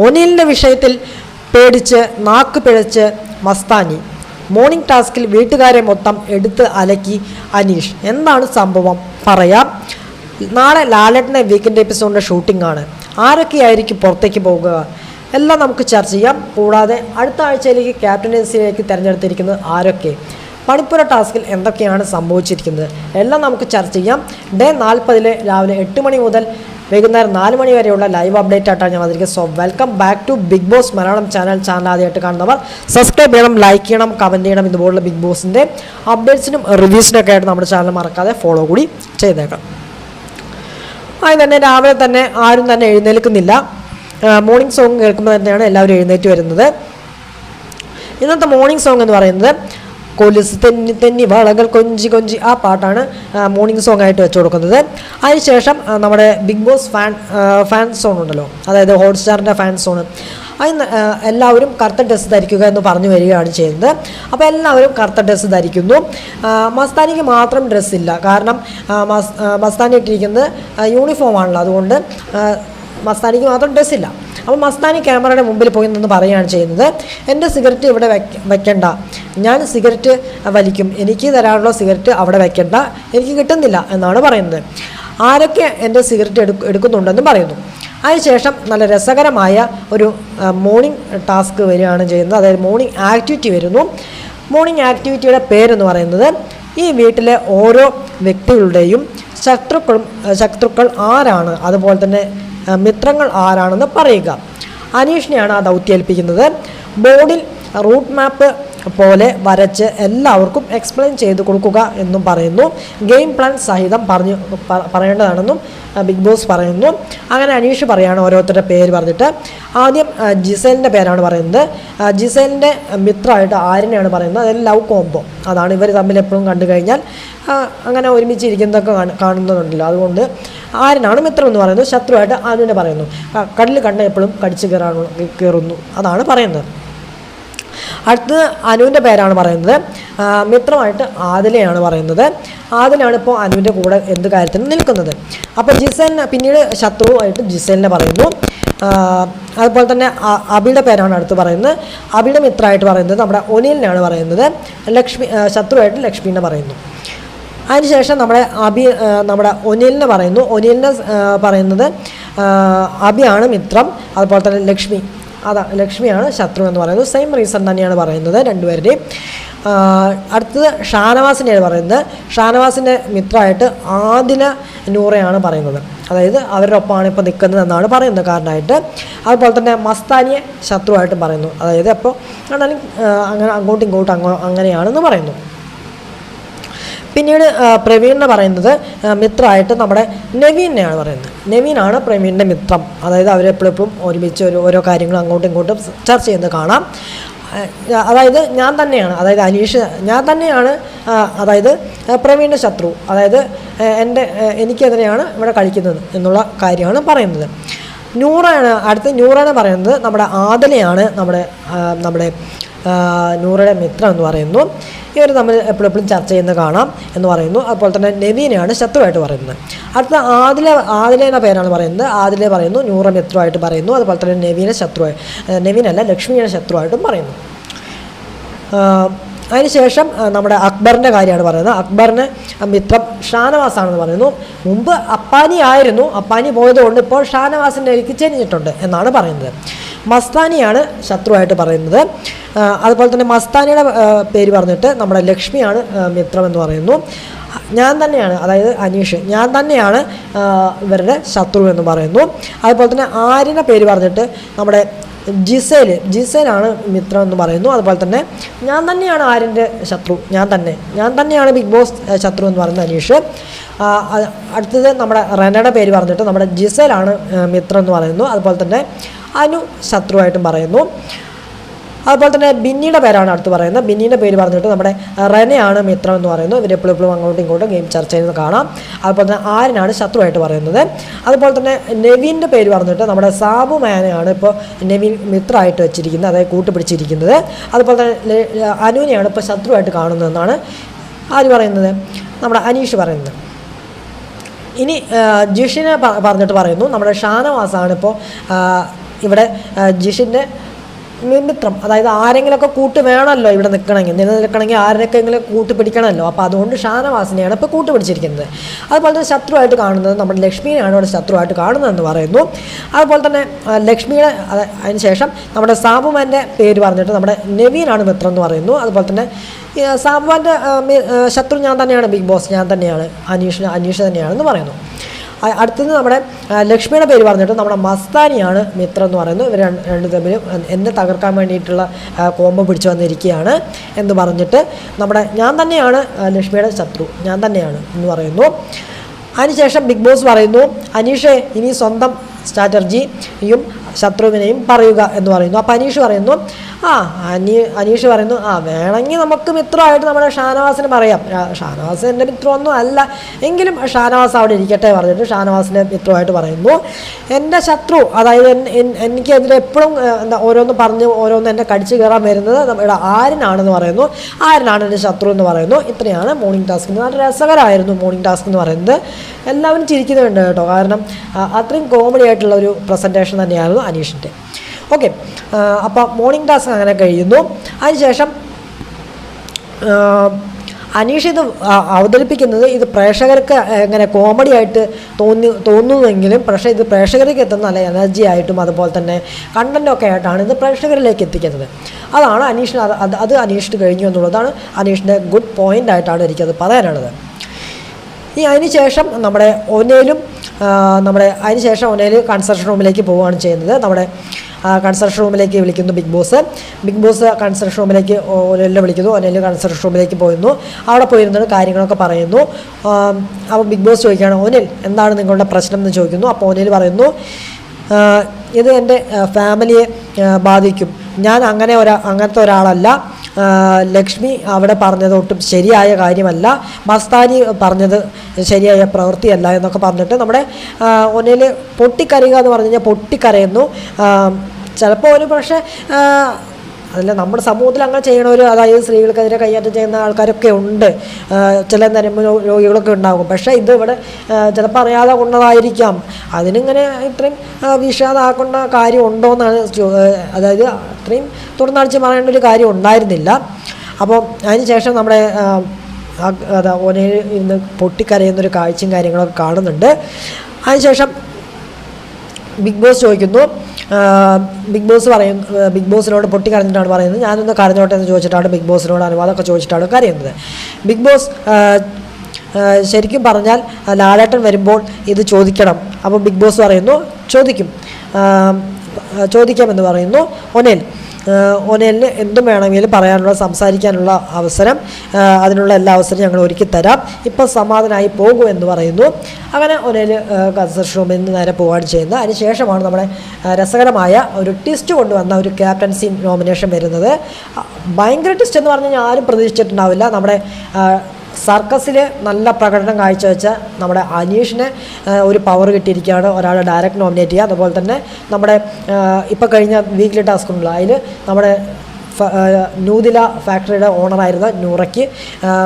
ഒനിലിന്റെ വിഷയത്തിൽ പേടിച്ച് നാക്ക് പിഴച്ച് മസ്താനി. മോർണിംഗ് ടാസ്കിൽ വീട്ടുകാരെ മൊത്തം എടുത്ത് അലക്കി അനീഷ്. എന്താണ് സംഭവം? പറയാം. നാളെ ലാലട്ടിന്റെ വീക്കെൻഡ് എപ്പിസോഡിന്റെ ഷൂട്ടിംഗ് ആണ്. ആരൊക്കെയായിരിക്കും പുറത്തേക്ക് പോകുക എല്ലാം നമുക്ക് ചർച്ച ചെയ്യാം. കൂടാതെ അടുത്ത ആഴ്ചയിലേക്ക് ക്യാപ്റ്റൻസിയിലേക്ക് തിരഞ്ഞെടുത്തിരിക്കുന്നത് ആരൊക്കെ? മണിപ്പുര ടാസ്കിൽ എന്തൊക്കെയാണ് സംഭവിച്ചിരിക്കുന്നത്? എല്ലാം നമുക്ക് ചർച്ച ചെയ്യാം. ഡേ നാൽപ്പതിലെ രാവിലെ എട്ട് മണി മുതൽ വൈകുന്നേരം നാല് മണി വരെയുള്ള ലൈവ് അപ്ഡേറ്റ് ആയിട്ടാണ് ഞാൻ വന്നിരിക്കുന്നത്. So welcome back to Bigg Boss Malayalam channel channel ആദ്യമായിട്ട് കാണുന്നവർ സബ്സ്ക്രൈബ് ചെയ്യണം ലൈക്ക് ചെയ്യണം കമന്റ് ചെയ്യണം ഇതുപോലുള്ള ബിഗ് ബോസിന്റെ അപ്ഡേറ്റ്സിനും റിവ്യൂസിനൊക്കെ ആയിട്ട് നമ്മുടെ ചാനൽ മറക്കാതെ ഫോളോ കൂടി ചെയ്തേക്കാം ആദ്യം തന്നെ രാവിലെ തന്നെ ആരും തന്നെ എഴുന്നേൽക്കുന്നില്ല. മോർണിംഗ് സോങ് കേൾക്കുമ്പോൾ തന്നെയാണ് എല്ലാവരും എഴുന്നേറ്റ് വരുന്നത്. ഇന്നത്തെ മോർണിംഗ് സോങ് എന്ന് പറയുന്നത് കൊലുസ് തെന്നി തെന്നി വളകൾ കൊഞ്ചി കൊഞ്ചി. ആ പാട്ടാണ് മോർണിംഗ് സോങ് ആയിട്ട് വെച്ചു കൊടുക്കുന്നത്. അതിനുശേഷം നമ്മുടെ Bigg Boss fan fan zone ഉണ്ടല്ലോ. അതായത് ഹോട്ട്സ്റ്റാറിന്റെ ഫാൻ സോൺ അതിന് എല്ലാവരും കറുത്ത ഡ്രസ്സ് ധരിക്കുക എന്ന് പറഞ്ഞു വരികയാണ് ചെയ്യുന്നത്. അപ്പോൾ എല്ലാവരും കറുത്ത ഡ്രസ്സ് ധരിക്കുന്നു. മസ്താനിക്ക് മാത്രം ഡ്രസ്സില്ല കാരണം മസ് മസ്താനി ഇട്ടിരിക്കുന്നത് യൂണിഫോമാണല്ലോ അതുകൊണ്ട് മസ്താനിക്ക് മാത്രം ഡ്രസ്സില്ല അപ്പോൾ മസ്താനി ക്യാമറയുടെ മുമ്പിൽ പോയി നിന്ന് പറയുകയാണ് ചെയ്യുന്നത് എന്റെ സിഗരറ്റ് ഇവിടെ വെക്ക വെക്കണ്ട. ഞാൻ സിഗരറ്റ് വലിക്കും. എനിക്ക് തരാനുള്ള സിഗരറ്റ് അവിടെ വെക്കണ്ട. എനിക്ക് കിട്ടുന്നില്ല എന്നാണ് പറയുന്നത്. ആരൊക്കെ എന്റെ സിഗരറ്റ് എടു എടുക്കുന്നുണ്ടെന്ന് പറയുന്നു. അതിനുശേഷം നല്ല രസകരമായ ഒരു മോർണിംഗ് ടാസ്ക് വരികയാണ് ചെയ്യുന്നത്. അതായത് മോർണിംഗ് ആക്ടിവിറ്റി വരുന്നു. മോർണിംഗ് ആക്ടിവിറ്റിയുടെ പേരെന്ന് പറയുന്നത് ഈ വീട്ടിലെ ഓരോ വ്യക്തികളുടെയും ശത്രുക്കളും ശത്രുക്കൾ ആരാണ്? അതുപോലെ തന്നെ മിത്രങ്ങൾ ആരാണെന്ന് പറയുക. അനീഷിനെയാണ് ആ ദൗത്യം ഏൽപ്പിക്കുന്നത്. ബോർഡിൽ റൂട്ട് മാപ്പ് പോലെ വരച്ച് എല്ലാവർക്കും എക്സ്പ്ലെയിൻ ചെയ്ത് കൊടുക്കുക എന്നും പറയുന്നു. ഗെയിം പ്ലാൻ സഹിതം പറഞ്ഞു പറയേണ്ടതാണെന്നും ബിഗ് ബോസ് പറയുന്നു. അങ്ങനെ അനീഷ് പറയാണ് ഓരോരുത്തരുടെ പേര് പറഞ്ഞിട്ട്. ആദ്യം ജിസേലിന്റെ പേരാണ് പറയുന്നത്. ജിസേലിന്റെ മിത്രമായിട്ട് ആര്യനെയാണ് പറയുന്നത്? അതായത് ലവ് കോംബോ. അതാണ് ഇവർ തമ്മിൽ എപ്പോഴും കണ്ടു കഴിഞ്ഞാൽ അങ്ങനെ ഒരുമിച്ചിരിക്കുന്നതൊക്കെ ഇരിക്കുന്നതൊക്കെ കാണുന്നുണ്ടല്ലോ അതുകൊണ്ട് ആരനാണ് മിത്രം എന്ന് പറയുന്നത്? ശത്രുവായിട്ട് അനുവിനെ പറയുന്നു? കടലിൽ കണ്ട എപ്പോഴും കടിച്ചു കയറാണ് കയറുന്നു. അതാണ് പറയുന്നത്. അടുത്തത് അനുവിന്റെ പേരാണ് പറയുന്നത്. മിത്രമായിട്ട് ആദിലയാണ് പറയുന്നത്. ആദിലാണ് ഇപ്പോൾ അനുവിന്റെ കൂടെ എന്ത് കാര്യത്തിനും നിൽക്കുന്നത്. അപ്പോൾ ജിസൻ പിന്നീട് ശത്രുവായിട്ട് ജിസേലിനെ പറയുന്നു. അതുപോലെ തന്നെ അബിയുടെ പേരാണ് അടുത്ത് പറയുന്നത്. അബിയുടെ മിത്രമായിട്ട് പറയുന്നത് നമ്മുടെ ഒനിലിനാണ് പറയുന്നത്. ലക്ഷ്മി ശത്രുവായിട്ട് ലക്ഷ്മീനെ പറയുന്നു. അതിനുശേഷം നമ്മുടെ അബി നമ്മുടെ ഒനിലിനെ പറയുന്നു. ഒനിലിനെ പറയുന്നത് അബിയാണ് മിത്രം. അതുപോലെ തന്നെ ലക്ഷ്മി. അതാ ലക്ഷ്മിയാണ് ശത്രു എന്ന് പറയുന്നത്. സെയിം റീസൺ തന്നെയാണ് പറയുന്നത് രണ്ടുപേരുടെയും. അടുത്തത് ഷാനവാസിനെയാണ് പറയുന്നത്. ഷാനവാസിന്റെ മിത്രമായിട്ട് ആദിന നൂറയാണ് പറയുന്നത്. അതായത് അവരുടെ ഒപ്പമാണ് ഇപ്പോൾ നിൽക്കുന്നത് എന്നാണ് പറയുന്നത് കാരണമായിട്ട് അതുപോലെ തന്നെ മസ്താനിയെ ശത്രുവായിട്ടും പറയുന്നു. അതായത് അപ്പോൾ അങ്ങനെ അങ്ങോട്ടും ഇങ്ങോട്ടും അങ്ങോ അങ്ങനെയാണെന്ന് പറയുന്നു. പിന്നീട് പ്രവീൺ എന്ന് പറയുന്നത് മിത്രമായിട്ട് നമ്മുടെ നവീനെയാണ് പറയുന്നത്. നവീനാണ് പ്രവീണിന്റെ മിത്രം. അതായത് അവരെപ്പോഴും ഒരുമിച്ച് ഒരു ഓരോ കാര്യങ്ങളും അങ്ങോട്ടും ഇങ്ങോട്ടും ചർച്ച ചെയ്യുന്നത് കാണാം. അതായത് ഞാൻ തന്നെയാണ് അതായത് അനീഷ് ഞാൻ തന്നെയാണ് അതായത് പ്രവീണിന്റെ ശത്രു. അതായത് എന്റെ എനിക്കെതിരെയാണ് ഇവിടെ കളിക്കുന്നത് എന്നുള്ള കാര്യമാണ് പറയുന്നത്. നൂറാണ് അടുത്ത നൂറാണ് പറയുന്നത് നമ്മുടെ ആദലയാണ് നമ്മുടെ നമ്മുടെ നൂറയുടെ മിത്രം എന്ന് പറയുന്നു. ഇവർ തമ്മിൽ എപ്പോഴെപ്പോഴും ചർച്ച ചെയ്യുന്ന കാണാം എന്ന് പറയുന്നു. അതുപോലെ തന്നെ നവീനെയാണ് ശത്രുവായിട്ട് പറയുന്നത്. അടുത്ത ആദില ആദില എന്ന പേരാണ് പറയുന്നത്. ആദിലെ പറയുന്നു നൂറ മിത്രമായിട്ട് പറയുന്നു. അതുപോലെ തന്നെ നവീനെ ശത്രു നവീനല്ല ലക്ഷ്മിയുടെ ശത്രുവായിട്ടും പറയുന്നു. അതിനുശേഷം നമ്മുടെ അക്ബറിന്റെ കാര്യമാണ് പറയുന്നത്. അക്ബറിന് മിത്രം ഷാനവാസാണെന്ന് പറയുന്നു. മുമ്പ് അപ്പാനി ആയിരുന്നു. അപ്പാനി പോയതുകൊണ്ട് ഇപ്പോൾ ഷാനവാസിന്റെ എനിക്ക് ചെരിഞ്ഞിട്ടുണ്ട് എന്നാണ് പറയുന്നത്. മസ്താനിയാണ് ശത്രുവായിട്ട് പറയുന്നത്. അതുപോലെ തന്നെ മസ്താനിയുടെ പേര് പറഞ്ഞിട്ട് നമ്മുടെ ലക്ഷ്മിയാണ് മിത്രം എന്ന് പറയുന്നു. ഞാൻ തന്നെയാണ് അതായത് അനീഷ് ഞാൻ തന്നെയാണ് ഇവരുടെ ശത്രു എന്ന് പറയുന്നു. അതുപോലെ തന്നെ ആര്യന്റെ പേര് പറഞ്ഞിട്ട് നമ്മുടെ ജിസേൽ ജിസേലാണ് മിത്രം എന്ന് പറയുന്നു. അതുപോലെ തന്നെ ഞാൻ തന്നെയാണ് ആര്യന്റെ ശത്രു ഞാൻ തന്നെ ഞാൻ തന്നെയാണ് ബിഗ് ബോസ് ശത്രു എന്ന് പറയുന്നത് അനീഷ്. അടുത്തത് നമ്മുടെ റെനയുടെ പേര് പറഞ്ഞിട്ട് നമ്മുടെ ജിസേലാണ് മിത്രം എന്ന് പറയുന്നു. അതുപോലെ തന്നെ അനു ശത്രുവായിട്ടും പറയുന്നു. അതുപോലെ തന്നെ ബിന്നിയുടെ പേരാണ് അടുത്ത് പറയുന്നത്. ബിന്നിയുടെ പേര് പറഞ്ഞിട്ട് നമ്മുടെ റെനയാണ് മിത്രം എന്ന് പറയുന്നു. ഇവർ എപ്പോഴും എപ്പോഴും അങ്ങോട്ടും ഇങ്ങോട്ടും ഗെയിം ചർച്ച ചെയ്യുന്നത് കാണാം. അതുപോലെ തന്നെ ആരനാണ് ശത്രുവായിട്ട് പറയുന്നത്. അതുപോലെ തന്നെ നെവിന്റെ പേര് പറഞ്ഞിട്ട് നമ്മുടെ സാബു മാനെയാണ് ഇപ്പോൾ നെവിൻ മിത്രമായിട്ട് വെച്ചിരിക്കുന്നത് അതായത് കൂട്ടുപിടിച്ചിരിക്കുന്നത്. അതുപോലെ തന്നെ അനുവിനെയാണ് ഇപ്പോൾ ശത്രുവായിട്ട് കാണുന്നതെന്നാണ് ആര് പറയുന്നത്? നമ്മുടെ അനീഷ് പറയുന്നത്. ഇനി ജിഷിനെ പറഞ്ഞിട്ട് പറയുന്നു. നമ്മുടെ ഷാനവാസാണ് ഇപ്പോൾ ഇവിടെ ജിഷിന്റെ മിത്രം അതായത് ആരെങ്കിലുമൊക്കെ കൂട്ട് വേണമല്ലോ ഇവിടെ നിൽക്കണമെങ്കിൽ. നിലനിൽക്കണമെങ്കിൽ ആരെയൊക്കെങ്കിലും കൂട്ട് പിടിക്കണമല്ലോ. അപ്പോൾ അതുകൊണ്ട് ഷാനവാസിനെയാണ് ഇപ്പോൾ കൂട്ട് പിടിച്ചിരിക്കുന്നത്. അതുപോലെ തന്നെ ശത്രുവായിട്ട് കാണുന്നത് നമ്മുടെ ലക്ഷ്മിയെയാണ് ഇവിടെ ശത്രുവായിട്ട് കാണുന്നതെന്ന് പറയുന്നു. അതുപോലെ തന്നെ ലക്ഷ്മിയുടെ അത് അതിന് ശേഷം നമ്മുടെ സാബുമാന്റെ പേര് പറഞ്ഞിട്ട് നമ്മുടെ നവീനാണ് മിത്രം എന്ന് പറയുന്നു. അതുപോലെ തന്നെ സാബുമാന്റെ ശത്രു ഞാൻ തന്നെയാണ് ബിഗ് ബോസ് ഞാൻ തന്നെയാണ് അനീഷ് അനീഷ് തന്നെയാണെന്ന് പറയുന്നു. അടുത്തത് നമ്മുടെ ലക്ഷ്മിയുടെ പേര് പറഞ്ഞിട്ട് നമ്മുടെ മസ്താനിയാണ് മിത്രം എന്ന് പറയുന്നത്. ഇവർ രണ്ട് തമ്മിലും എന്നെ തകർക്കാൻ വേണ്ടിയിട്ടുള്ള കോമ്പ പിടിച്ചു വന്നിരിക്കുകയാണ് എന്ന് പറഞ്ഞിട്ട് നമ്മുടെ ഞാൻ തന്നെയാണ് ലക്ഷ്മിയുടെ ശത്രു. ഞാൻ തന്നെയാണ് എന്ന് പറയുന്നു. അതിനുശേഷം ബിഗ് ബോസ് പറയുന്നു അനീഷെ ഇനി സ്വന്തം സ്ട്രാറ്റജിയും ശത്രുവിനെയും പറയുക എന്ന് പറയുന്നു. അപ്പോൾ അനീഷ് പറയുന്നു ആ അനീ അനീഷ് പറയുന്നു ആ വേണമെങ്കിൽ നമുക്ക് മിത്രമായിട്ട് നമ്മുടെ ഷാനവാസിന് പറയാം. ഷാനവാസ് എന്റെ മിത്രമൊന്നും അല്ല. എങ്കിലും ഷാനവാസ് അവിടെ ഇരിക്കട്ടെ പറഞ്ഞിട്ട് ഷാനവാസിന്റെ മിത്രമായിട്ട് പറയുന്നു. എന്റെ ശത്രു അതായത് എനിക്കെതിരെ എപ്പോഴും എന്താ ഓരോന്ന് പറഞ്ഞ് ഓരോന്ന് എന്നെ കടിച്ചു കയറാൻ വരുന്നത് നമ്മുടെ ആരനാണെന്ന് പറയുന്നു. ആരനാണ് എന്റെ ശത്രു എന്ന് പറയുന്നു. ഇത്രയാണ് മോർണിംഗ് ടാസ്ക് നല്ല രസകരമായിരുന്നു മോർണിംഗ് ടാസ്ക് എന്ന് പറയുന്നത്. എല്ലാവരും ചിരിക്കുന്നുണ്ട് കേട്ടോ. കാരണം അത്രയും കോമഡി ആയിട്ടുള്ള ഒരു പ്രസന്റേഷൻ തന്നെയായിരുന്നു അനീഷിന്റെ. ഓക്കെ അപ്പോൾ മോർണിംഗ് ടാസ്ക് അങ്ങനെ കഴിയുന്നു. അതിനുശേഷം അനീഷ് ഇത് അവതരിപ്പിക്കുന്നത് ഇത് പ്രേക്ഷകർക്ക് ഇങ്ങനെ കോമഡി ആയിട്ട് തോന്നി തോന്നുന്നുവെങ്കിലും പക്ഷേ ഇത് പ്രേക്ഷകർക്ക് എത്തുന്ന നല്ല എനർജി ആയിട്ടും അതുപോലെ തന്നെ കണ്ടന്റൊക്കെ ആയിട്ടാണ് ഇത് പ്രേക്ഷകരിലേക്ക് എത്തിക്കുന്നത്. അതാണ് അനീഷിന് അത് അത് അനീഷിന് കഴിഞ്ഞു എന്നുള്ളതാണ് അനീഷിന്റെ ഗുഡ് പോയിന്റ് ആയിട്ടാണ് എനിക്കത് പറയാനുള്ളത്. ഈ അതിന് ശേഷം നമ്മുടെ ഒനയിലും നമ്മുടെ അതിന് ശേഷം ഒനേൽ കൺസ്ട്രക്ഷൻ റൂമിലേക്ക് പോവുകയാണ് ചെയ്യുന്നത്. നമ്മുടെ കൺസ്ട്രക്ഷൻ റൂമിലേക്ക് വിളിക്കുന്നു Bigg Boss Bigg Boss construction റൂമിലേക്ക് ഒനേലിനെ വിളിക്കുന്നു. ഒനയിൽ കൺസ്ട്രക്ഷൻ റൂമിലേക്ക് പോയിരുന്നു അവിടെ പോയിരുന്നിട്ട് കാര്യങ്ങളൊക്കെ പറയുന്നു. അപ്പോൾ ബിഗ് ബോസ് ചോദിക്കുകയാണ് ഒനിൽ എന്താണ് നിങ്ങളുടെ പ്രശ്നം എന്ന് ചോദിക്കുന്നു? അപ്പോൾ ഒനയിൽ പറയുന്നു ഇത് എന്റെ ഫാമിലിയെ ബാധിക്കും. ഞാൻ അങ്ങനെ ഒരാ അങ്ങനത്തെ ഒരാളല്ല. ലക്ഷ്മി അവിടെ പറഞ്ഞത് ഒട്ടും ശരിയായ കാര്യമല്ല. മസ്താനി പറഞ്ഞത് ശരിയായ പ്രവൃത്തിയല്ല എന്നൊക്കെ പറഞ്ഞിട്ട് നമ്മുടെ ഒന്നിൽ പൊട്ടിക്കരയുക എന്ന് പറഞ്ഞു കഴിഞ്ഞാൽ പൊട്ടിക്കരയുന്നു. ചിലപ്പോൾ ഒരു പക്ഷേ അതല്ല നമ്മുടെ സമൂഹത്തിൽ അങ്ങനെ ചെയ്യണവർ അതായത് സ്ത്രീകൾക്കെതിരെ കൈകാര്യം ചെയ്യുന്ന ആൾക്കാരൊക്കെ ഉണ്ട്. ചില നരമ്പ് രോഗികളൊക്കെ ഉണ്ടാകും. പക്ഷേ ഇത് ഇവിടെ ചിലപ്പോൾ അറിയാതെ കൊണ്ടതായിരിക്കാം. അതിനിങ്ങനെ ഇത്രയും വിഷാദമാക്കേണ്ട കാര്യം ഉണ്ടോ എന്നാണ് അതായത് അത്രയും തുറന്നടിച്ച് പറയേണ്ട ഒരു കാര്യം ഉണ്ടായിരുന്നില്ല. അപ്പോൾ അതിന് ശേഷം നമ്മുടെ അതാ ഓനയിൽ ഇന്ന് പൊട്ടിക്കരയുന്നൊരു കാഴ്ചയും കാര്യങ്ങളൊക്കെ കാണുന്നുണ്ട്. അതിനുശേഷം ബിഗ് ബോസ് ചോദിക്കുന്നു ബിഗ് ബോസ് പറയും ബിഗ് ബോസിനോട് പൊട്ടി കരഞ്ഞിട്ടാണ് പറയുന്നത്. ഞാനൊന്ന് കരഞ്ഞോട്ടെ എന്ന് ചോദിച്ചിട്ടാണ് ബിഗ് ബോസിനോട് അനുവാദമൊക്കെ ചോദിച്ചിട്ടാണ് കരയുന്നത്. ബിഗ് ബോസ് ശരിക്കും പറഞ്ഞാൽ ലാലേട്ടൻ വരുമ്പോൾ ഇത് ചോദിക്കണം. അപ്പോൾ ബിഗ് ബോസ് പറയുന്നു ചോദിക്കും. ചോദിക്കാമെന്ന് പറയുന്നു. ഒനേൽ ഒനേലിന് എന്തും വേണമെങ്കിലും പറയാനുള്ള സംസാരിക്കാനുള്ള അവസരം അതിനുള്ള എല്ലാ അവസരവും ഞങ്ങൾ ഒരുക്കി തരാം. ഇപ്പോൾ സമാധാനമായി പോകും എന്ന് പറയുന്നു. അങ്ങനെ ഒനേൽ കൺസർഷൻ റൂമിൽ നിന്ന് നേരെ പോവുകയാണ് ചെയ്യുന്നത്. അതിനുശേഷമാണ് നമ്മുടെ രസകരമായ ഒരു ട്വിസ്റ്റ് കൊണ്ടുവന്ന ഒരു ക്യാപ്റ്റൻസി നോമിനേഷൻ വരുന്നത്. ഭയങ്കര ട്വിസ്റ്റ് എന്ന് പറഞ്ഞു കഴിഞ്ഞാൽ ആരും പ്രതീക്ഷിച്ചിട്ടുണ്ടാവില്ല. നമ്മുടെ സർക്കസിൽ നല്ല പ്രകടനം കാഴ്ചവെച്ച നമ്മുടെ അനീഷിന് ഒരു പവർ കിട്ടിയിരിക്കുകയാണ്. ഒരാളെ ഡയറക്റ്റ് നോമിനേറ്റ് ചെയ്യുക. അതുപോലെ തന്നെ നമ്മുടെ ഇപ്പോൾ കഴിഞ്ഞ വീക്ക്ലി ടാസ്ക് ഉണ്ടല്ലോ. അതിൽ നമ്മുടെ നൂതില ഫാക്ടറിയുടെ ഓണറായിരുന്ന നൂറയ്ക്ക്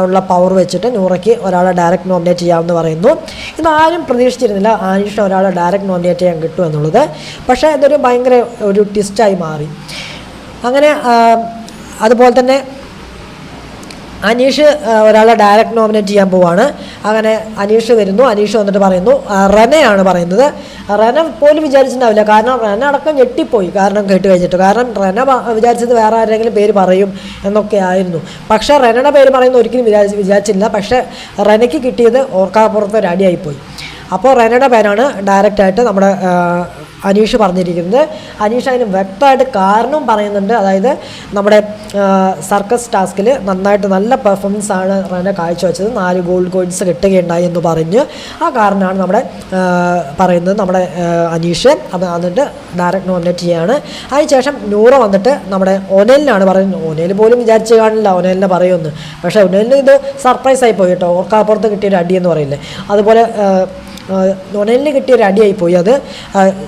ഉള്ള പവർ വെച്ചിട്ട് നൂറയ്ക്ക് ഒരാളെ ഡയറക്റ്റ് നോമിനേറ്റ് ചെയ്യാമെന്ന് പറയുന്നു. ഇതാരും പ്രതീക്ഷിച്ചിരുന്നില്ല അനീഷിന് ഒരാളെ ഡയറക്റ്റ് നോമിനേറ്റ് ചെയ്യാൻ കിട്ടും എന്നുള്ളത്. പക്ഷേ ഇതൊരു ഭയങ്കര ഒരു ട്വിസ്റ്റായി മാറി. അങ്ങനെ അതുപോലെ തന്നെ അനീഷ് ഒരാളെ ഡയറക്റ്റ് നോമിനേറ്റ് ചെയ്യാൻ പോവാണ്. അങ്ങനെ അനീഷ് വരുന്നു. അനീഷ് വന്നിട്ട് പറയുന്നു റെനയാണ് പറയുന്നത്. റെന പോലും വിചാരിച്ചിട്ടുണ്ടാവില്ല. കാരണം റെന അടക്കം ഞെട്ടിപ്പോയി. കാരണം കേട്ട് കഴിഞ്ഞിട്ട്. കാരണം റെന വിചാരിച്ചത് വേറെ ആരെങ്കിലും പേര് പറയും എന്നൊക്കെ ആയിരുന്നു. പക്ഷേ റെനയുടെ പേര് പറയുന്ന ഒരിക്കലും വിചാരിച്ചില്ല. പക്ഷേ റെനയ്ക്ക് കിട്ടിയത് ഓർക്കാപ്പുറത്ത് ഒരു അടിയായിപ്പോയി അപ്പോൾ റെനയുടെ പേരാണ് ഡയറക്റ്റായിട്ട് നമ്മുടെ അനീഷ് പറഞ്ഞിരിക്കുന്നത്. അനീഷ് അതിന് വ്യക്തമായിട്ട് കാരണം പറയുന്നുണ്ട്. അതായത് നമ്മുടെ സർക്കസ് ടാസ്കിൽ നന്നായിട്ട് നല്ല പെർഫോമൻസ് ആണ് റെന കാഴ്ചവെച്ചത്. നാല് ഗോൾഡ് കോയിൻസ് കിട്ടുകയുണ്ടായി എന്ന് പറഞ്ഞ്. ആ കാരണമാണ് നമ്മുടെ പറയുന്നത് നമ്മുടെ അനീഷ്. അപ്പോൾ എന്നിട്ട് ഡയറക്റ്റ് നോമിനേറ്റ് ചെയ്യാണ്. അതിനുശേഷം നൂറ വന്നിട്ട് നമ്മുടെ ഒനലിനാണ് പറയുന്നത്. ഒനേൽ പോലും വിചാരിച്ച് കാണില്ല. ഒനേലിനെ പറയുമെന്ന്. പക്ഷേ ഒനേലിന് ഇത് സർപ്രൈസ് ആയി പോയി കേട്ടോ. ഓർക്കാപ്പുറത്ത് കിട്ടിയൊരു അടി എന്ന് പറയില്ലേ. അതുപോലെ ആ, നൊനലിന് കിട്ടിയ ഒരു അടിയായി പോയി. അത്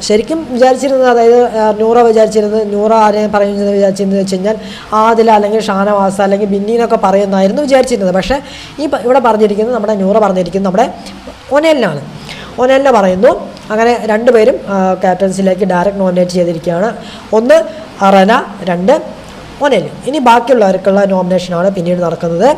ശരിക്കും വിചാരിച്ചിരുന്നത് അതായത് നൂറ വിചാരിച്ചിരുന്നത് നൂറ ആരെ പറയുന്നത് വിചാരിച്ചിരുന്നത് വെച്ച് കഴിഞ്ഞാൽ ആദില അല്ലെങ്കിൽ ഷാനവാസ അല്ലെങ്കിൽ ബിന്നീനൊക്കെ പറയുന്നതായിരുന്നു വിചാരിച്ചിരുന്നത്. പക്ഷേ ഈ ഇവിടെ പറഞ്ഞിരിക്കുന്നത് നമ്മുടെ നൂറ പറഞ്ഞിരിക്കുന്നത് നമ്മുടെ ഒനേലിനാണ്. ഒനേലിനെ പറയുന്നു. അങ്ങനെ രണ്ടുപേരും ക്യാപ്റ്റൻസിലേക്ക് ഡയറക്റ്റ് നോമിനേറ്റ് ചെയ്തിരിക്കുകയാണ്. ഒന്ന് റന രണ്ട് ഒനേൽ ഇനി ബാക്കിയുള്ളവർക്കുള്ള നോമിനേഷനാണ് പിന്നീട് നടക്കുന്നത്.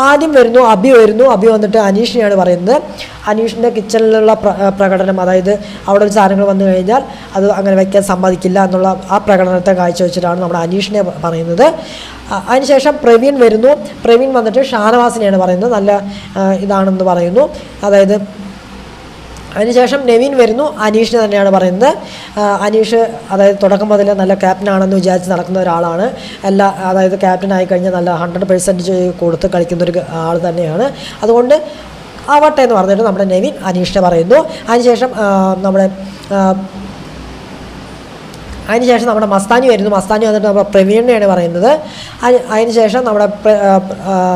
ആദ്യം വരുന്നു അബി വരുന്നു. അബി വന്നിട്ട് അനീഷിനെയാണ് പറയുന്നത്. അനീഷിന്റെ കിച്ചണിലുള്ള പ്ര- പ്രകടനം അതായത് അവിടെ ഒരു സാധനങ്ങൾ വന്നു കഴിഞ്ഞാൽ അത് അങ്ങനെ വയ്ക്കാൻ സമ്മതിക്കില്ല എന്നുള്ള ആ പ്രകടനത്തെ കാഴ്ചവെച്ചിട്ടാണ് നമ്മുടെ അനീഷിനെ പറയുന്നത്. അതിനുശേഷം പ്രവീൺ വരുന്നു. പ്രവീൺ വന്നിട്ട് ഷാനവാസിനെയാണ് പറയുന്നത്. നല്ല ഇതാണെന്ന് പറയുന്നു. അതായത് അതിനുശേഷം നെവിൻ വരുന്നു. അനീഷിനെ തന്നെയാണ് പറയുന്നത്. അനീഷ് അതായത് തുടക്കം മുതൽ നല്ല ക്യാപ്റ്റനാണെന്ന് വിചാരിച്ച് നടക്കുന്ന ഒരാളാണ്. എല്ലാ അതായത് ക്യാപ്റ്റൻ ആയി കഴിഞ്ഞാൽ നല്ല ഹൺഡ്രഡ് പെർസെന്റേജ് കൊടുത്ത് കളിക്കുന്ന ഒരു ആൾ തന്നെയാണ്. അതുകൊണ്ട് ആവട്ടെ എന്ന് പറഞ്ഞിട്ട് നമ്മുടെ നെവിൻ അനീഷിനെ പറയുന്നു. അതിനുശേഷം നമ്മുടെ അതിനുശേഷം നമ്മുടെ മസ്താനി വരുന്നു. മസ്താനി വന്നിട്ട് നമ്മുടെ പ്രവീണയാണ് പറയുന്നത്. അതിന് അതിനുശേഷം നമ്മുടെ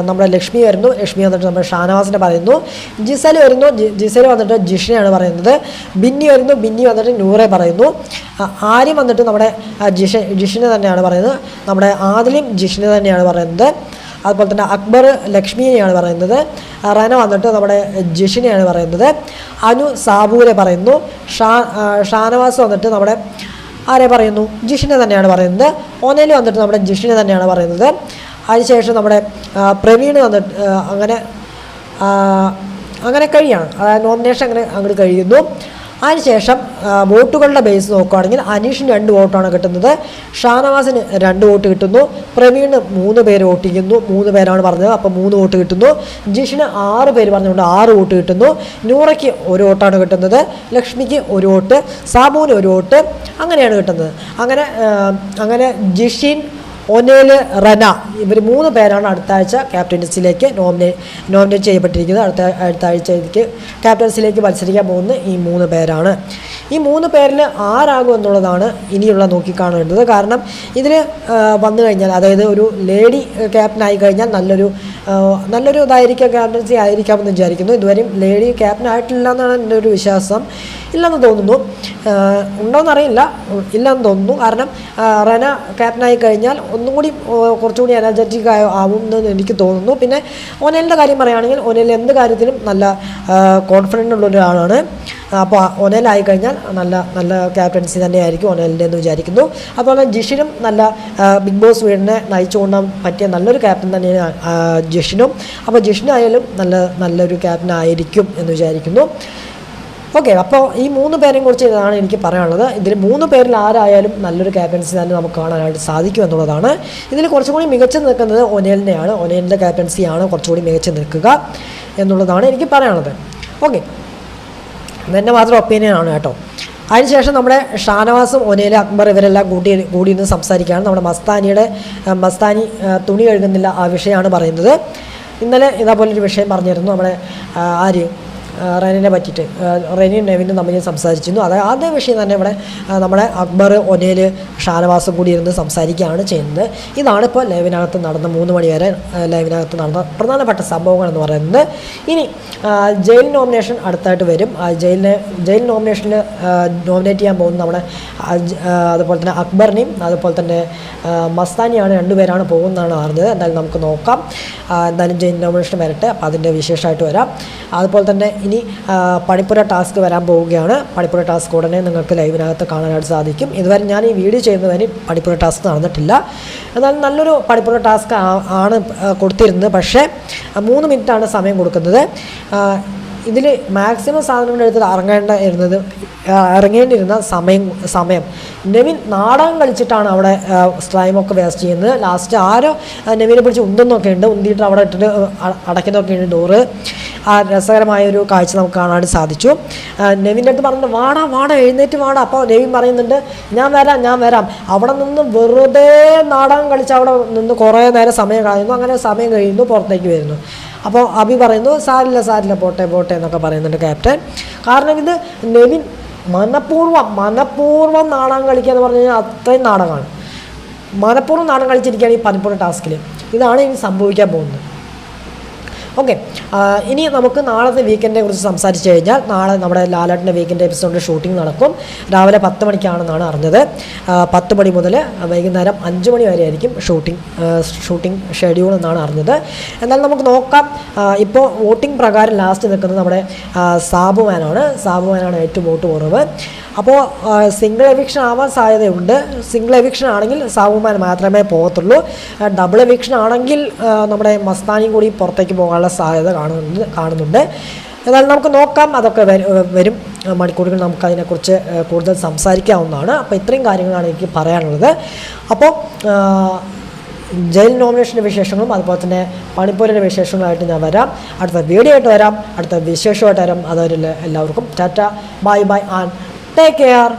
നമ്മുടെ ലക്ഷ്മി വരുന്നു. ലക്ഷ്മി വന്നിട്ട് നമ്മുടെ ഷാനവാസിനെ പറയുന്നു. ജിസൽ വരുന്നു. ജിസൽ വന്നിട്ട് ജിഷിനെയാണ് പറയുന്നത്. ബിന്നി വരുന്നു. ബിന്നി വന്നിട്ട് നൂറെ പറയുന്നു. ആര്യം വന്നിട്ട് നമ്മുടെ ജിഷ ജിഷിനെ തന്നെയാണ് പറയുന്നത്. നമ്മുടെ ആദിലും ജിഷിനെ തന്നെയാണ് പറയുന്നത്. അതുപോലെ തന്നെ അക്ബർ ലക്ഷ്മിയെയാണ് പറയുന്നത്. റന വന്നിട്ട് നമ്മുടെ ജിഷിനെയാണ് പറയുന്നത്. അനു സാബുവിനെ പറയുന്നു. ഷാ ഷാനവാസ് വന്നിട്ട് നമ്മുടെ ആരെ പറയുന്നു? ജിഷിനെ തന്നെയാണ് പറയുന്നത്. ഓനയിൽ വന്നിട്ട് നമ്മുടെ ജിഷിനെ തന്നെയാണ് പറയുന്നത്. അതിനുശേഷം നമ്മുടെ പ്രവീൺ വന്നിട്ട് അങ്ങനെ അങ്ങനെ കഴിയാണ്. അതായത് നോമിനേഷൻ അങ്ങനെ അങ്ങോട്ട് കഴിയുന്നു. അതിനുശേഷം വോട്ടുകളുടെ ബേസ് നോക്കുകയാണെങ്കിൽ അനീഷിന് രണ്ട് വോട്ടാണ് കിട്ടുന്നത് ഷാനവാസിന് രണ്ട് വോട്ട് കിട്ടുന്നു പ്രവീണ് മൂന്ന് പേര് വോട്ട് ചെയ്യുന്നു മൂന്ന് പേരാണ് പറഞ്ഞത് അപ്പോൾ മൂന്ന് വോട്ട് കിട്ടുന്നു. ജിഷിന് ആറ് പേര് പറഞ്ഞുകൊണ്ട് ആറ് വോട്ട് കിട്ടുന്നു. നൂറയ്ക്ക് ഒരു വോട്ടാണ് കിട്ടുന്നത് ലക്ഷ്മിക്ക് ഒരു വോട്ട് സാബുവിന് ഒരു വോട്ട് അങ്ങനെയാണ് കിട്ടുന്നത്. അങ്ങനെ അങ്ങനെ ജിഷിൻ ഒനേൽ റന. ഇവർ മൂന്ന് പേരാണ് അടുത്ത ആഴ്ച ക്യാപ്റ്റൻസിലേക്ക് നോമിനേ നോമിനേറ്റ് ചെയ്യപ്പെട്ടിരിക്കുന്നത്. അടുത്ത അടുത്ത ആഴ്ചയിലേക്ക് ക്യാപ്റ്റൻസിലേക്ക് മത്സരിക്കാൻ പോകുന്ന ഈ മൂന്ന് പേരാണ്. ഈ മൂന്ന് പേരിൽ ആരാകും എന്നുള്ളതാണ് ഇനിയുള്ള നോക്കിക്കാണേണ്ടത്. കാരണം ഇതിൽ വന്നു കഴിഞ്ഞാൽ അതായത് ഒരു ലേഡി ക്യാപ്റ്റൻ ആയി കഴിഞ്ഞാൽ നല്ലൊരു നല്ലൊരു ഇതായിരിക്കാം ക്യാപ്റ്റൻസി ആയിരിക്കാമെന്ന് വിചാരിക്കുന്നു. ഇതുവരെയും ലേഡി ക്യാപ്റ്റൻ ആയിട്ടില്ല എന്നാണ് എന്റെ ഒരു വിശ്വാസം. ഇല്ലെന്ന് തോന്നുന്നു. ഉണ്ടോയെന്നറിയില്ല ഇല്ലെന്ന് തോന്നുന്നു. കാരണം റന ക്യാപ്റ്റനായി കഴിഞ്ഞാൽ ഒന്നും കൂടി കുറച്ചുകൂടി എനർജറ്റിക് ആവും എന്ന് എനിക്ക് തോന്നുന്നു. പിന്നെ ഒനലിന്റെ കാര്യം പറയുകയാണെങ്കിൽ ഒനൽ എന്ത് കാര്യത്തിലും നല്ല കോൺഫിഡന്റ് ഉള്ള ഒരാളാണ്. അപ്പോൾ ഒനലായി കഴിഞ്ഞാൽ നല്ല നല്ല ക്യാപ്റ്റൻസി തന്നെയായിരിക്കും ഒനലിന്റെ എന്ന് വിചാരിക്കുന്നു. അതുപോലെ ജിഷിനും നല്ല ബിഗ് ബോസ് വീടിനെ നയിച്ചുകൊണ്ടാൻ പറ്റിയ നല്ലൊരു ക്യാപ്റ്റൻ തന്നെയാണ് ജിഷിനും. അപ്പോൾ ജിഷിനായാലും നല്ല നല്ലൊരു ക്യാപ്റ്റൻ ആയിരിക്കും എന്ന് വിചാരിക്കുന്നു. ഓക്കെ അപ്പോൾ ഈ മൂന്ന് പേരെയും കുറിച്ച് ഇതാണ് എനിക്ക് പറയാനുള്ളത്. ഇതിൽ മൂന്ന് പേരിൽ ആരായാലും നല്ലൊരു ക്യാപ്റ്റൻസി തന്നെ നമുക്ക് കാണാനായിട്ട് സാധിക്കും എന്നുള്ളതാണ്. ഇതിൽ കുറച്ചും കൂടി മികച്ചു നിൽക്കുന്നത് ഒനേലിനെയാണ് ഒനേലിന്റെ ക്യാപ്റ്റൻസിയാണ് കുറച്ചുകൂടി മികച്ചു നിൽക്കുക എന്നുള്ളതാണ് എനിക്ക് പറയാനുള്ളത്. ഓക്കെ എന്നെ മാത്രം ഒപ്പീനിയനാണ് കേട്ടോ. അതിനുശേഷം നമ്മുടെ ഷാനവാസും ഒനേല അക്ബർ ഇവരെല്ലാം കൂട്ടി കൂടി നിന്ന് സംസാരിക്കുകയാണ്. നമ്മുടെ മസ്താനിയുടെ മസ്താനി തുണി കഴുകുന്നില്ല ആ വിഷയമാണ് പറയുന്നത്. ഇന്നലെ ഇതേപോലൊരു വിഷയം പറഞ്ഞിരുന്നു. നമ്മുടെ ആര്യം റെനിനെ പറ്റിയിട്ട്. റെനിയും നെവിനും തമ്മിൽ സംസാരിച്ചിരുന്നു. അത് അതേ വിഷയം തന്നെ ഇവിടെ നമ്മുടെ അക്ബർ ഒനേൽ ഷാനവാസും കൂടി ഇരുന്ന് സംസാരിക്കുകയാണ് ചെയ്യുന്നത്. ഇതാണ് ഇപ്പോൾ ലൈവിനകത്ത് നടന്ന മൂന്ന് മണി വരെ ലൈവിനകത്ത് നടന്ന പ്രധാനപ്പെട്ട സംഭവങ്ങൾ എന്ന് പറയുന്നത്. ഇനി ജയിൽ നോമിനേഷൻ അടുത്തായിട്ട് വരും. ജയിലിനെ ജയിൽ നോമിനേഷനിൽ നോമിനേറ്റ് ചെയ്യാൻ പോകുന്ന നമ്മുടെ അതുപോലെ തന്നെ അക്ബറിനെയും അതുപോലെ തന്നെ മസ്താനിയാണ് രണ്ടുപേരാണ് പോകുന്നതാണ് അറിഞ്ഞത്. എന്തായാലും നമുക്ക് നോക്കാം. എന്തായാലും ജയിൽ നോമിനേഷൻ വരട്ടെ. അപ്പോൾ അതിന്റെ വിശേഷമായിട്ട് വരാം. അതുപോലെ തന്നെ ഇനി പണിപ്പുര ടാസ്ക് വരാൻ പോവുകയാണ്. പണിപ്പുര ടാസ്ക് ഉടനെ നിങ്ങൾക്ക് ലൈവിനകത്ത് കാണാനായിട്ട് സാധിക്കും. ഇതുവരെ ഞാൻ ഈ വീഡിയോ ചെയ്യുന്നതിന് പണിപ്പുര ടാസ്ക് നടന്നിട്ടില്ല. എന്നാൽ നല്ലൊരു പണിപ്പുര ടാസ്ക് ആണ് കൊടുത്തിരുന്നത്. പക്ഷേ മൂന്ന് മിനിറ്റാണ് സമയം കൊടുക്കുന്നത്. ഇതിൽ മാക്സിമം സാധനങ്ങൾ എടുത്ത് ഇറങ്ങേണ്ട ഇരുന്നത് ഇറങ്ങേണ്ടിരുന്ന സമയം സമയം. നെവിൻ നാടകം കളിച്ചിട്ടാണ് അവിടെ സ്ലൈമൊക്കെ വേസ്റ്റ് ചെയ്യുന്നത്. ലാസ്റ്റ് ആരോ നവീനെ പിടിച്ച് ഉന്തുന്നൊക്കെ ഉണ്ട്. ഉന്തിയിട്ട് അവിടെ ഇട്ടിട്ട് അടയ്ക്കുന്നൊക്കെ ഉണ്ട് ഡോറ്. ആ രസകരമായ ഒരു കാഴ്ച നമുക്ക് കാണാൻ സാധിച്ചു. നെവിന്റെ അടുത്ത് പറഞ്ഞു വാടാ വാടാ എഴുന്നേറ്റ് വാടാ. അപ്പോൾ നെവിൻ പറയുന്നുണ്ട് ഞാൻ വരാം ഞാൻ വരാം. അവിടെ നിന്ന് വെറുതെ നാടകം കളിച്ച് അവിടെ നിന്ന് കുറേ നേരം സമയം കളയുന്നു. അങ്ങനെ സമയം കഴിയുന്നു പുറത്തേക്ക് വരുന്നു. അപ്പോൾ അഭി പറയുന്നു സാരില്ല സാരില്ല പോട്ടെ പോട്ടെ എന്നൊക്കെ പറയുന്നുണ്ട് ക്യാപ്റ്റൻ. കാരണം ഇത് നെവിൻ മനഃപൂർവം മനഃപൂർവം നാടകം കളിക്കുക എന്ന് പറഞ്ഞു കഴിഞ്ഞാൽ അത്രയും നാടകമാണ്. മനഃപൂർവം നാടകം കളിച്ചിരിക്കുകയാണ് ഈ പലപ്പോഴും ടാസ്കിൽ ഇതാണ് ഇനി സംഭവിക്കാൻ പോകുന്നത്. ഓക്കെ ഇനി നമുക്ക് നാളത്തെ വീക്കെൻഡിനെ കുറിച്ച് സംസാരിച്ച് കഴിഞ്ഞാൽ നാളെ നമ്മുടെ ലാലാട്ടിന്റെ വീക്കെൻഡ് എപ്പിസോഡിന്റെ ഷൂട്ടിംഗ് നടക്കും. രാവിലെ പത്ത് മണിക്കാണെന്നാണ് അറിഞ്ഞത്. പത്ത് മണി മുതൽ വൈകുന്നേരം അഞ്ച് മണി വരെ ആയിരിക്കും ഷൂട്ടിംഗ് ഷൂട്ടിംഗ് ഷെഡ്യൂൾ എന്നാണ് അറിഞ്ഞത്. എന്നാൽ നമുക്ക് നോക്കാം. ഇപ്പോൾ വോട്ടിംഗ് പ്രകാരം ലാസ്റ്റ് നിൽക്കുന്നത് നമ്മുടെ ആ, സാബുമാനാണ് സാബുമാനാണ് ഏറ്റവും വോട്ട് കുറവ്. അപ്പോൾ സിംഗിൾ എവിക്ഷൻ ആവാൻ സാധ്യതയുണ്ട്. സിംഗിൾ എവിക്ഷൻ ആണെങ്കിൽ സാബുമാൻ മാത്രമേ പോകത്തുള്ളൂ. ഡബിൾ എവിക്ഷൻ ആണെങ്കിൽ നമ്മുടെ മസ്താനിയും കൂടി പുറത്തേക്ക് പോകാനുള്ള സാധ്യത കാണുന്നുണ്ട് കാണുന്നുണ്ട്. എന്നാലും നമുക്ക് നോക്കാം അതൊക്കെ വരും വരും. മണിക്കൂറുകൾ നമുക്ക് അതിനെക്കുറിച്ച് കൂടുതൽ സംസാരിക്കാവുന്നതാണ്. അപ്പോൾ ഇത്രയും കാര്യങ്ങളാണ് എനിക്ക് പറയാനുള്ളത്. അപ്പോൾ ജയിൽ നോമിനേഷന്റെ വിശേഷങ്ങളും അതുപോലെ തന്നെ പണിപ്പൂരിന്റെ വിശേഷങ്ങളായിട്ട് ഞാൻ വരാം. അടുത്ത വീഡിയോ ആയിട്ട് വരാം. അടുത്ത വിശേഷമായിട്ട് വരാം. അതുവരെ എല്ലാവർക്കും tata bye bye and take care.